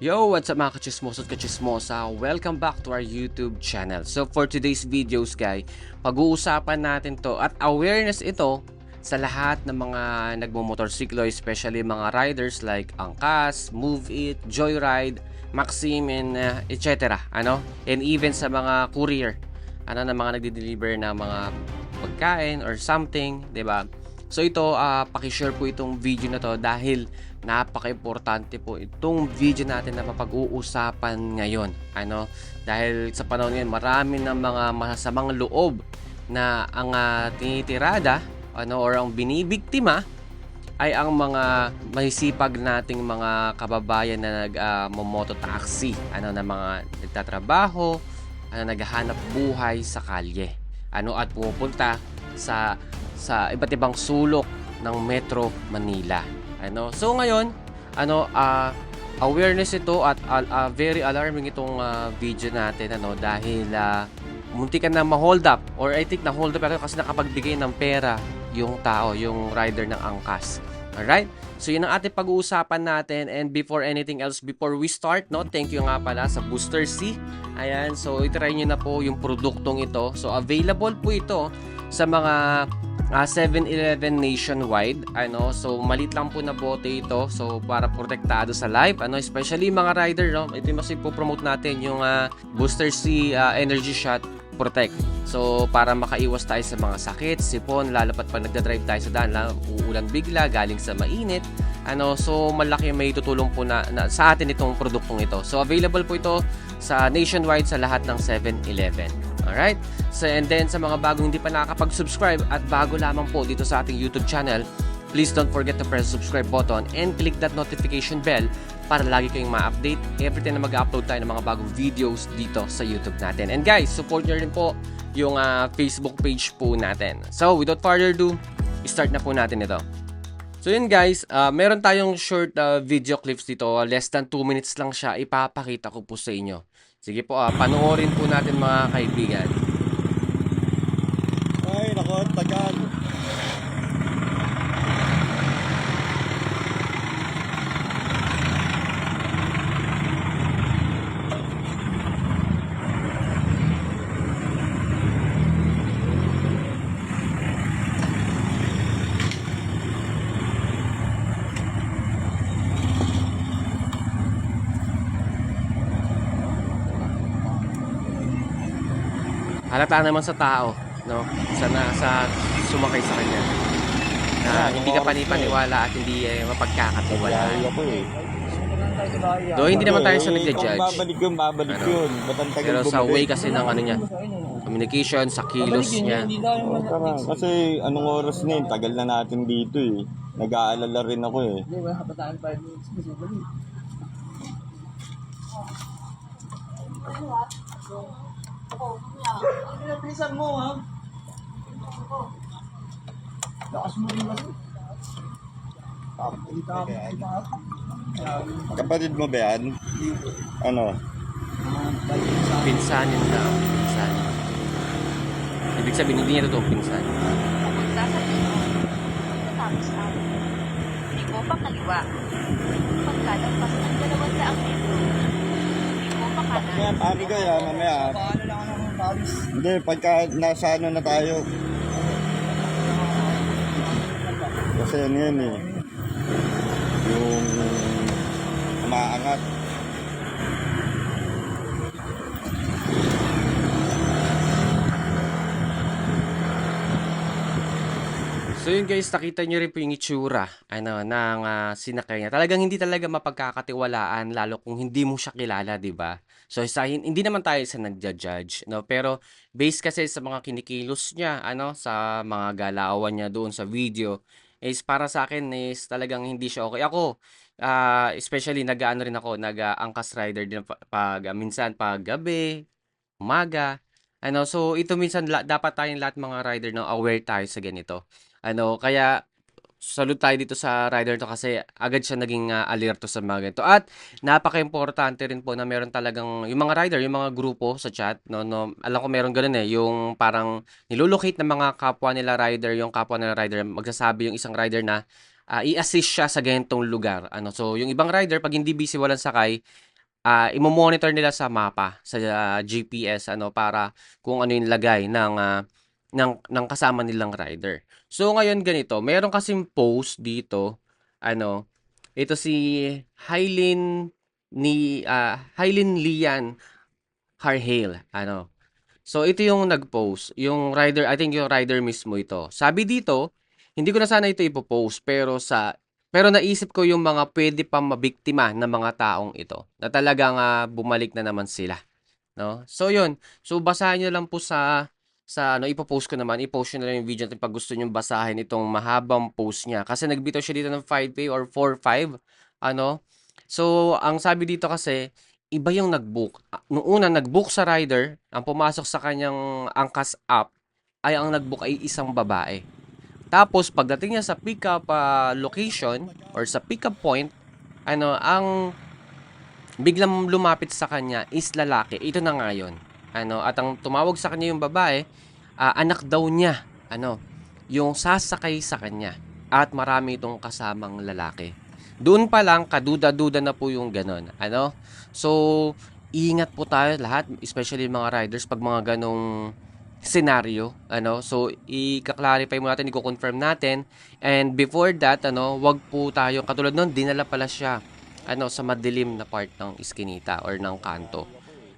Yo, what's up mga kachismoso at kachismosa? Welcome back to our YouTube channel. So for today's videos guys, pag-uusapan natin to at awareness ito sa lahat ng mga nagmumotorsiklo, especially mga riders like Angkas, Move It, Joyride, Maxim, and uh, etc. Ano? And even sa mga courier, ano na mga nagde-deliver ng mga pagkain or something, 'di ba? So ito, uh, pakishare po itong video na to dahil napaka-importante po itong video natin na mapag-uusapan ngayon. Ano? Dahil sa panahon ngayon, marami ng mga masasamang loob na ang uh, tinitirada ano, or ang binibiktima ay ang mga mahisipag nating mga kababayan na nag-momoto uh, taxi, ano na mga nagtatrabaho, ano naghahanap buhay sa kalye. Ano at pumupunta sa sa iba't ibang sulok ng Metro Manila. Ano? So ngayon, ano uh, awareness ito at uh, uh, very alarming itong uh, video natin ano dahil uh, munti ka na ma-hold up or I think na-hold up kasi nakapagbigay ng pera yung tao, yung rider ng angkas. Alright? So yun ang ating pag-uusapan natin and before anything else, before we start, no, thank you nga pala sa Booster C. Ayan, so itry nyo na po yung produktong ito. So available po ito sa mga uh, 7-Eleven nationwide. Ano, so malit lang po na bote ito. So para protektado sa life, ano, especially mga rider, no. Ito yung mas ipo-promote natin yung uh, Booster C uh, Energy Shot Protect. So para makaiwas tayo sa mga sakit, sipon, lalo pat pag nagda-drive tayo sa daan, lalo, uulan bigla galing sa mainit. Ano, so malaki may tutulong po na, na sa atin itong produktong ito. So available po ito sa nationwide sa lahat ng 7-Eleven. Alright? So, and then sa mga bagong hindi pa nakakapag-subscribe at bago lamang po dito sa ating YouTube channel, please don't forget to press subscribe button and click that notification bell para lagi kayong ma-update every time na mag-upload tayo ng mga bagong videos dito sa YouTube natin. And guys, support nyo rin po yung uh, Facebook page po natin. So, without further ado, start na po natin ito. So yun guys, uh, meron tayong short uh, video clips dito. Less than 2 minutes lang siya. Ipapakita ko po sa inyo. Sige po, uh, panoorin po natin mga kaibigan. Ay, nako, tagal. Halata naman sa tao, no? Sa na, sa sumakay sa kanya. Na hindi ka panipaniwala at hindi eh, mapagkakatiwalaan. Ako eh. Do hindi naman tayo sa nagja-judge. Babalik yun, babalik Ano? yun. Ba't ang tagal Pero sa way kasi ng ano niya, communication, sa kilos niya. Tara, kasi anong oras na yun? Tagal na natin dito eh. Nag-aalala rin ako eh. Bilisan mo ha. Lakas mo rin kasi. Kapatid mo ba yan? Ano? Pinsanin daw, pinsanin. Ibig sabihin, hindi niya totoo pinsan. Pumunta sa Pino. Tapos ang Ligo pa kaliwa. Pagkalagpas ng dalawang daang metro. Kaya pari ko yan, mamaya. Ako ng Paris? Hindi, pagka nasa ano na tayo. Kasi ano yan eh. Yung umaangat. So yun guys, nakita nyo rin po yung itsura ano, ng uh, sinakay niya. Talagang hindi talaga mapagkakatiwalaan lalo kung hindi mo siya kilala, di ba? So sa, hindi naman tayo sa nagja-judge, no? Pero based kasi sa mga kinikilos niya, ano, sa mga galawan niya doon sa video, is para sa akin is talagang hindi siya okay. Ako, uh, especially nag-ano rin ako, nag-angkas rider din pag, pag minsan pag gabi, umaga, ano, so ito minsan la- dapat tayong lahat mga rider no aware tayo sa ganito. Ano, kaya salute tayo dito sa rider to kasi agad siya naging ah, alerto sa mga ganito. At napaka-importante rin po na meron talagang yung mga rider, yung mga grupo sa chat, no, no, alam ko meron ganun eh, yung parang nilolocate ng mga kapwa nila rider, yung kapwa nila rider, magsasabi yung isang rider na ah, i-assist siya sa ganitong lugar. Ano, so yung ibang rider pag hindi busy walang sakay, ah imo-monitor nila sa mapa, sa ah, GPS ano para kung ano yung lagay ng ah, ng ng kasama nilang rider. So ngayon ganito, meron kasing post dito, ano, ito si Hylin ni ah, Hylin Lian Harhale, ano. So ito yung nag-post, yung rider, I think yung rider mismo ito. Sabi dito, hindi ko na sana ito ipo-post pero sa pero naisip ko yung mga pwede pang mabiktima ng mga taong ito na talagang ah, bumalik na naman sila, no? So yun, so basahin niyo lang po sa sa ano ipo-post ko naman, i-post niyo na lang yung video natin pag gusto niyo basahin itong mahabang post niya kasi nagbitaw siya dito ng 5K or 4.5 ano. So ang sabi dito kasi iba yung nag-book. Nung una nag-book sa rider, ang pumasok sa kanyang Angkas app ay ang nag-book ay isang babae. Tapos pagdating niya sa pickup ah, location or sa pickup point, ano, ang biglang lumapit sa kanya is lalaki. Ito na nga yun. Ano, at ang tumawag sa kanya yung babae, ah, anak daw niya, ano, yung sasakay sa kanya. At marami itong kasamang lalaki. Doon pa lang, kaduda-duda na po yung ganon. Ano? So, ingat po tayo lahat, especially mga riders, pag mga ganong scenario, ano, so i-clarify mo natin, i-confirm natin, and before that, ano, wag po tayo, katulad nun, dinala pala siya, ano, sa madilim na part ng iskinita or ng kanto.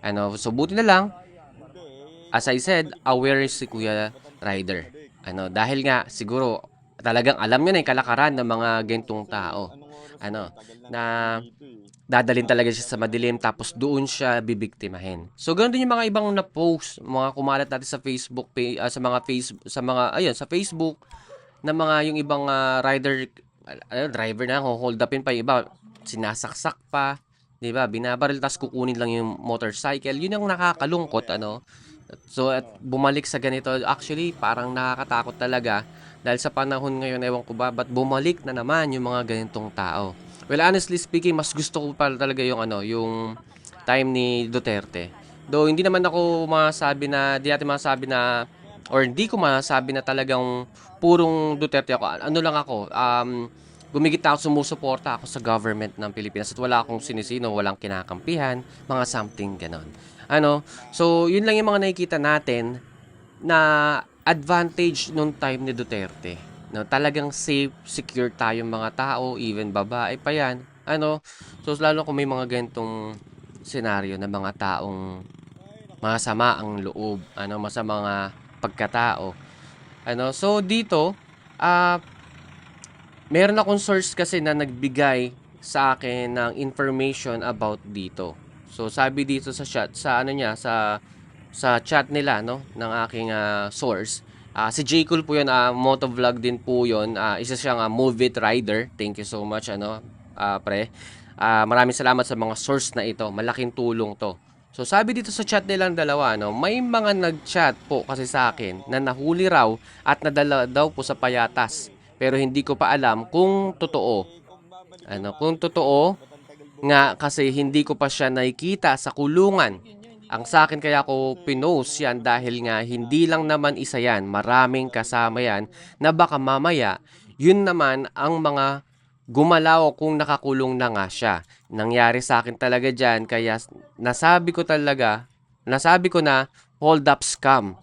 Ano, so buti na lang, as I said, aware si Kuya Rider. Ano, dahil nga, siguro, talagang alam niya na yung kalakaran ng mga gentong tao. Ano, na dadalhin talaga siya sa madilim tapos doon siya bibiktimahin. So ganoon din yung mga ibang na-post, mga kumalat natin sa Facebook page, sa mga Facebook sa mga ayun, sa Facebook na mga yung ibang ah, rider uh, driver na hold upin pa yung iba, sinasaksak pa, 'di ba? Binabaril tapos kukunin lang yung motorcycle. Yun ang nakakalungkot ano. So at bumalik sa ganito, actually parang nakakatakot talaga dahil sa panahon ngayon, ewan ko ba, ba't bumalik na naman yung mga ganitong tao. Well, honestly speaking, mas gusto ko pa talaga yung ano, yung time ni Duterte. Though hindi naman ako masabi na, di natin masabi na, or hindi ko masabi na talagang purong Duterte ako. Ano lang ako, um, gumigit na ako, sumusuporta ako sa government ng Pilipinas at wala akong sinisino, walang kinakampihan, mga something ganon. Ano, so yun lang yung mga nakikita natin na advantage nung time ni Duterte. No, talagang safe, secure tayong mga tao, even babae pa yan. Ano, so lalo kung may mga ganitong senaryo na mga taong masama ang loob, ano, masama pagkatao. Ano, so dito, ah meron akong source kasi na nagbigay sa akin ng information about dito. So sabi dito sa chat, sa ano niya, sa sa chat nila no ng aking ah, source. Ah, si J. Cool po yun, ah, motovlog din po yun. Ah, isa siyang ah, move rider. Thank you so much, ano, ah, pre. Ah, maraming salamat sa mga source na ito. Malaking tulong to. So sabi dito sa chat nilang dalawa, no, may mga nag-chat po kasi sa akin na nahuli raw at nadala daw po sa payatas. Pero hindi ko pa alam kung totoo. Ano, kung totoo nga kasi hindi ko pa siya nakikita sa kulungan. Ang sa akin kaya ko pinost yan dahil nga hindi lang naman isa yan, maraming kasama yan na baka mamaya yun naman ang mga gumalaw kung nakakulong na nga siya. Nangyari sa akin talaga dyan kaya nasabi ko talaga, nasabi ko na hold up scam.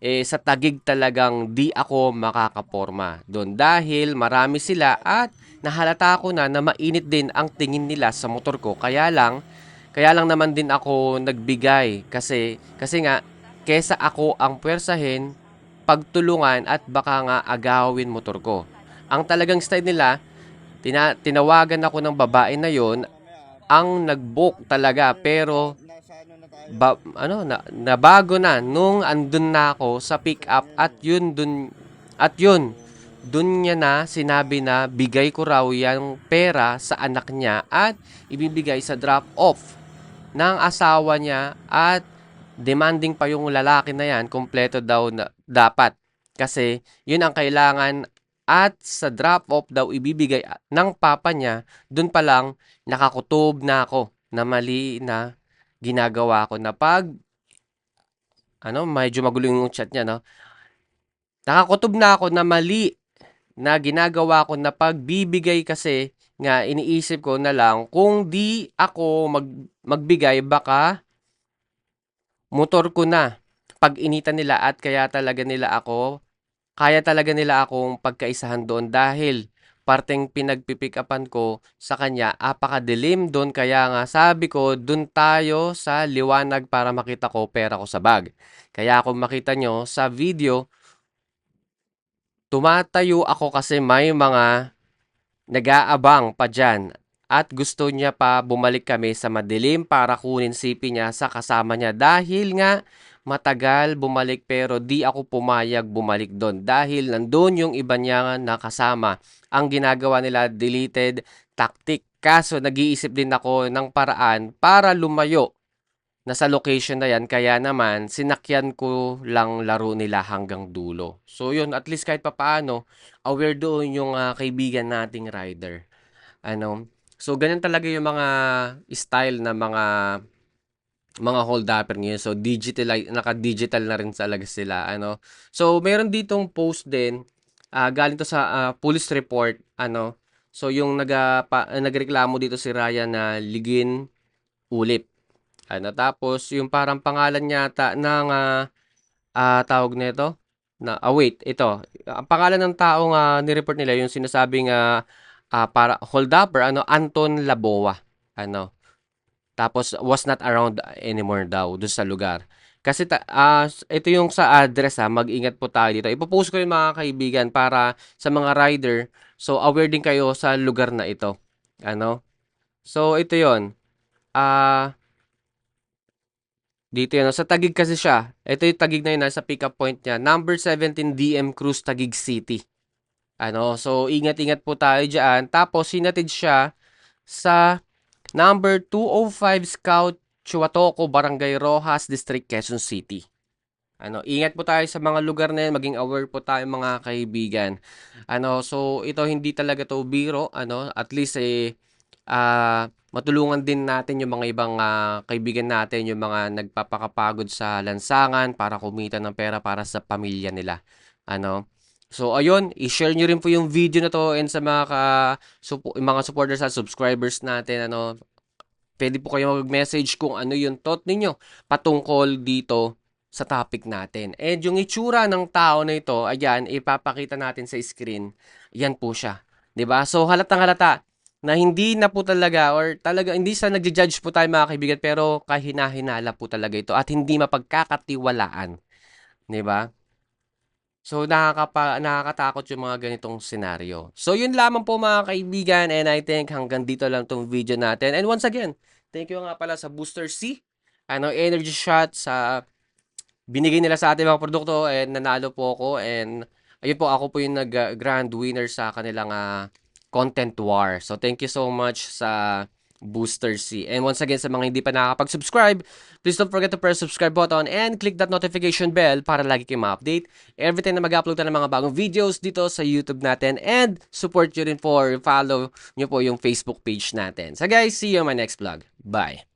Eh sa tagig talagang di ako makakaporma doon dahil marami sila at nahalata ko na na mainit din ang tingin nila sa motor ko. Kaya lang, kaya lang naman din ako nagbigay kasi kasi nga kesa ako ang pwersahin, pagtulungan at baka nga agawin motor ko. Ang talagang style nila, tina, tinawagan ako ng babae na yon ang nag-book talaga pero ba, ano na, nabago na nung andun na ako sa pick up at yun dun at yun dun niya na sinabi na bigay ko raw yung pera sa anak niya at ibibigay sa drop off ng asawa niya at demanding pa yung lalaki na yan kompleto daw na dapat kasi yun ang kailangan at sa drop off daw ibibigay ng papa niya dun pa lang nakakutob na ako na mali na ginagawa ko na pag ano, medyo magulo yung chat niya, no? Nakakutob na ako na mali na ginagawa ko na pagbibigay kasi nga iniisip ko na lang kung di ako mag, magbigay baka motor ko na. Pag initan nila at kaya talaga nila ako kaya talaga nila akong pagkaisahan doon dahil parteng pinagpipick upan ko sa kanya apakadilim doon. Kaya nga sabi ko doon tayo sa liwanag para makita ko pera ko sa bag. Kaya kung makita nyo sa video tumatayo ako kasi may mga nag-aabang pa dyan at gusto niya pa bumalik kami sa madilim para kunin sipi niya sa kasama niya dahil nga matagal bumalik pero di ako pumayag bumalik doon dahil nandun yung iba niya na kasama. Ang ginagawa nila deleted tactic kaso nag-iisip din ako ng paraan para lumayo na sa location na yan kaya naman sinakyan ko lang laro nila hanggang dulo. So yun at least kahit papaano aware doon yung ah, kaibigan nating rider. Ano? So ganyan talaga yung mga style na mga mga hold upper ngayon. So digital naka-digital na rin talaga sila ano. So meron ditong post din ah, galing to sa ah, police report ano. So yung nagreklamo dito si Ryan na ligin ulip. Ano tapos yung parang pangalan yata ng ah, ah, tawag nito na ah, wait, ito. Ang pangalan ng taong ah, ni-report nila yung sinasabing ah, ah, para hold upper ano Anton Laboa. Ano? Tapos was not around anymore daw doon sa lugar. Kasi ta- ah, ito yung sa address ha, mag-ingat po tayo dito. Ipopost ko yung mga kaibigan para sa mga rider. So aware din kayo sa lugar na ito. Ano? So ito yon. Ah dito yan. Sa Tagig kasi siya. Ito yung Tagig na yun, nasa pick-up point niya. Number 17 DM Cruz, Tagig City. Ano, so ingat-ingat po tayo dyan. Tapos, sinatid siya sa number 205 Scout Chuatoco, Barangay Rojas, District, Quezon City. Ano, ingat po tayo sa mga lugar na yan, maging aware po tayo mga kaibigan. Ano, so ito hindi talaga to biro, ano, at least eh ah matulungan din natin yung mga ibang ah, kaibigan natin, yung mga nagpapakapagod sa lansangan para kumita ng pera para sa pamilya nila. Ano? So ayun, i-share nyo rin po yung video na to and sa mga ka, mga supporters at subscribers natin ano. Pwede po kayo mag-message kung ano yung thought ninyo patungkol dito sa topic natin. And yung itsura ng tao na ito, ayan, ipapakita natin sa screen. Yan po siya. 'Di ba? So halatang halata na hindi na po talaga or talaga hindi sa nagja-judge po tayo mga kaibigan pero kahina-hinala po talaga ito at hindi mapagkakatiwalaan. 'Di ba? So nakakapa, nakakatakot yung mga ganitong senaryo. So yun lamang po mga kaibigan and I think hanggang dito lang tong video natin. And once again, thank you nga pala sa Booster C. Ano, energy shot sa binigay nila sa ating mga produkto and nanalo po ako and ayun po ako po yung nag uh, grand winner sa kanilang uh, content war. So thank you so much sa Booster C. And once again, sa mga hindi pa nakakapag-subscribe, please don't forget to press subscribe button and click that notification bell para lagi kayong ma-update every time na mag-upload na ng mga bagong videos dito sa YouTube natin and support nyo rin for follow nyo po yung Facebook page natin. So guys, see you on my next vlog. Bye!